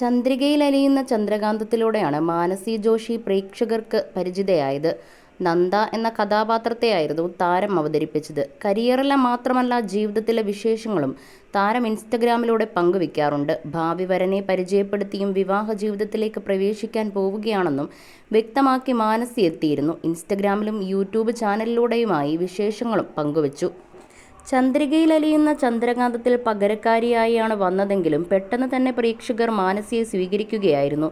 ചന്ദ്രികയിൽ അലിയുന്ന ചന്ദ്രകാന്തത്തിലൂടെയാണ് മാനസി ജോഷി പ്രേക്ഷകർക്ക് പരിചിതയായത്. നന്ദ എന്ന കഥാപാത്രത്തെയായിരുന്നു താരം അവതരിപ്പിച്ചത്. കരിയറിലെ മാത്രമല്ല ജീവിതത്തിലെ വിശേഷങ്ങളും താരം ഇൻസ്റ്റഗ്രാമിലൂടെ പങ്കുവയ്ക്കാറുണ്ട് ഭാവി വരനെ പരിചയപ്പെടുത്തിയും വിവാഹ ജീവിതത്തിലേക്ക് പ്രവേശിക്കാൻ പോവുകയാണെന്നും വ്യക്തമാക്കി മാനസി എത്തിയിരുന്നു. ഇൻസ്റ്റഗ്രാമിലും യൂട്യൂബ് ചാനലിലൂടെയുമായി വിശേഷങ്ങളും പങ്കുവച്ചു. ചന്ദ്രികയിൽ അലിയുന്ന ചന്ദ്രകാന്തത്തിൽ പകരക്കാരിയായാണ് വന്നതെങ്കിലും പെട്ടെന്ന് തന്നെ പ്രേക്ഷകർ മാനസിയെ സ്വീകരിക്കുകയായിരുന്നു.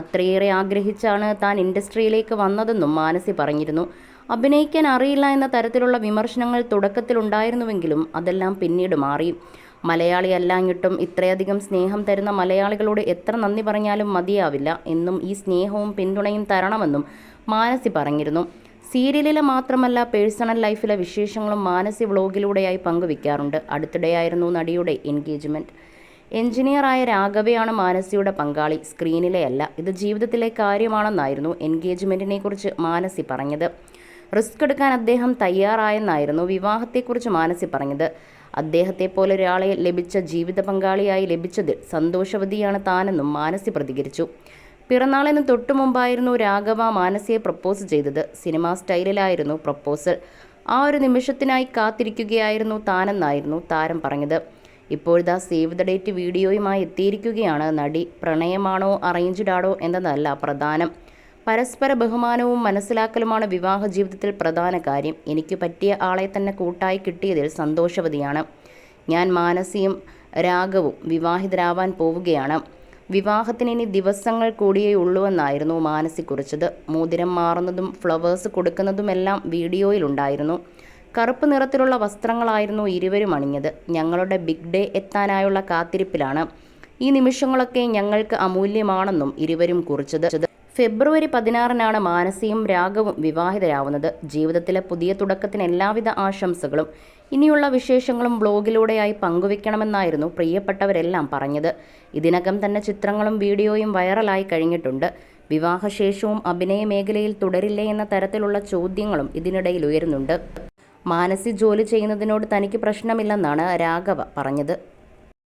അത്രയേറെ ആഗ്രഹിച്ചാണ് താൻ ഇൻഡസ്ട്രിയിലേക്ക് വന്നതെന്നും മാനസി പറഞ്ഞിരുന്നു. അഭിനയിക്കാൻ അറിയില്ല എന്ന തരത്തിലുള്ള വിമർശനങ്ങൾ തുടക്കത്തിലുണ്ടായിരുന്നുവെങ്കിലും അതെല്ലാം പിന്നീട് മാറി. മലയാളി അല്ലാഞ്ഞിട്ടും ഇത്രയധികം സ്നേഹം തരുന്ന മലയാളികളോട് എത്ര നന്ദി പറഞ്ഞാലും മതിയാവില്ല. എന്നും ഈ സ്നേഹവും പിന്തുണയും തരണമെന്നും മാനസി പറഞ്ഞിരുന്നു. സീരിയലിലെ മാത്രമല്ല പേഴ്സണൽ ലൈഫിലെ വിശേഷങ്ങളും മാനസി വ്ളോഗിലൂടെയായി പങ്കുവെക്കാറുണ്ട്. അടുത്തിടെയായിരുന്നു നടിയുടെ എൻഗേജ്മെന്റ് എഞ്ചിനീയറായ രാഘവയാണ് മാനസിയുടെ പങ്കാളി. സ്ക്രീനിലെ അല്ല ഇത് ജീവിതത്തിലെ കാര്യമാണെന്നായിരുന്നു എൻഗേജ്മെന്റിനെ കുറിച്ച് മാനസി പറഞ്ഞത്. റിസ്ക് എടുക്കാൻ അദ്ദേഹം തയ്യാറായെന്നായിരുന്നു വിവാഹത്തെക്കുറിച്ച് മാനസി പറഞ്ഞത്. അദ്ദേഹത്തെ പോലെ ഒരാളെ ലഭിച്ച ജീവിത പങ്കാളിയായി ലഭിച്ചതിൽ സന്തോഷവതിയാണ് താനെന്നും മാനസി പ്രതികരിച്ചു. പിറന്നാളിന് തൊട്ടു മുമ്പായിരുന്നു രാഘവ മാനസിയെ പ്രപ്പോസ് ചെയ്തത്. സിനിമാ സ്റ്റൈലിലായിരുന്നു പ്രപ്പോസൽ. ആ ഒരു നിമിഷത്തിനായി കാത്തിരിക്കുകയായിരുന്നു താനെന്നായിരുന്നു താരം പറഞ്ഞത്. ഇപ്പോഴിതാ സേവ് ദ ഡേറ്റ് വീഡിയോയുമായി എത്തിയിരിക്കുകയാണ്. നടി പ്രണയമാണോ അറേഞ്ച്ഡ് ആണോ എന്നതല്ല പ്രധാനം. പരസ്പര ബഹുമാനവും മനസ്സിലാക്കലുമാണ് വിവാഹ ജീവിതത്തിൽ പ്രധാന കാര്യം. എനിക്ക് പറ്റിയ ആളെ തന്നെ കൂട്ടായി കിട്ടിയതിൽ സന്തോഷവതിയാണ്. ഞാൻ മാനസിയും രാഗവും വിവാഹിതരാവാൻ പോവുകയാണ്. വിവാഹത്തിന് ഇനി ദിവസങ്ങൾ കൂടിയേ ഉള്ളൂവെന്നായിരുന്നു മാനസി കുറിച്ചത് മോതിരം മാറുന്നതും ഫ്ലവേഴ്സ് കൊടുക്കുന്നതുമെല്ലാം വീഡിയോയിലുണ്ടായിരുന്നു. കറുപ്പ് നിറത്തിലുള്ള വസ്ത്രങ്ങളായിരുന്നു ഇരുവരും അണിഞ്ഞത്. ഞങ്ങളുടെ ബിഗ് ഡേ എത്താനായുള്ള കാത്തിരിപ്പിലാണ് ഈ നിമിഷങ്ങളൊക്കെ ഞങ്ങൾക്ക് അമൂല്യമാണെന്നും ഇരുവരും കുറിച്ചത്. ഫെബ്രുവരി പതിനാറിനാണ് മാനസിയും രാഗവും വിവാഹിതരാവുന്നത്. ജീവിതത്തിലെ പുതിയ തുടക്കത്തിന് എല്ലാവിധ ആശംസകളും ഇനിയുള്ള വിശേഷങ്ങളും ബ്ലോഗിലൂടെയായി പങ്കുവെക്കണമെന്നായിരുന്നു പ്രിയപ്പെട്ടവരെല്ലാം പറഞ്ഞത്. ഇതിനകം തന്നെ ചിത്രങ്ങളും വീഡിയോയും വൈറലായി കഴിഞ്ഞിട്ടുണ്ട്. വിവാഹശേഷവും അഭിനയ മേഖലയിൽ തുടരില്ലേ എന്ന തരത്തിലുള്ള ചോദ്യങ്ങളും ഇതിനിടയിൽ ഉയരുന്നുണ്ട്. മാനസി ജോലി ചെയ്യുന്നതിനോട് തനിക്ക് പ്രശ്നമില്ലെന്നാണ് രാഘവ പറഞ്ഞത്.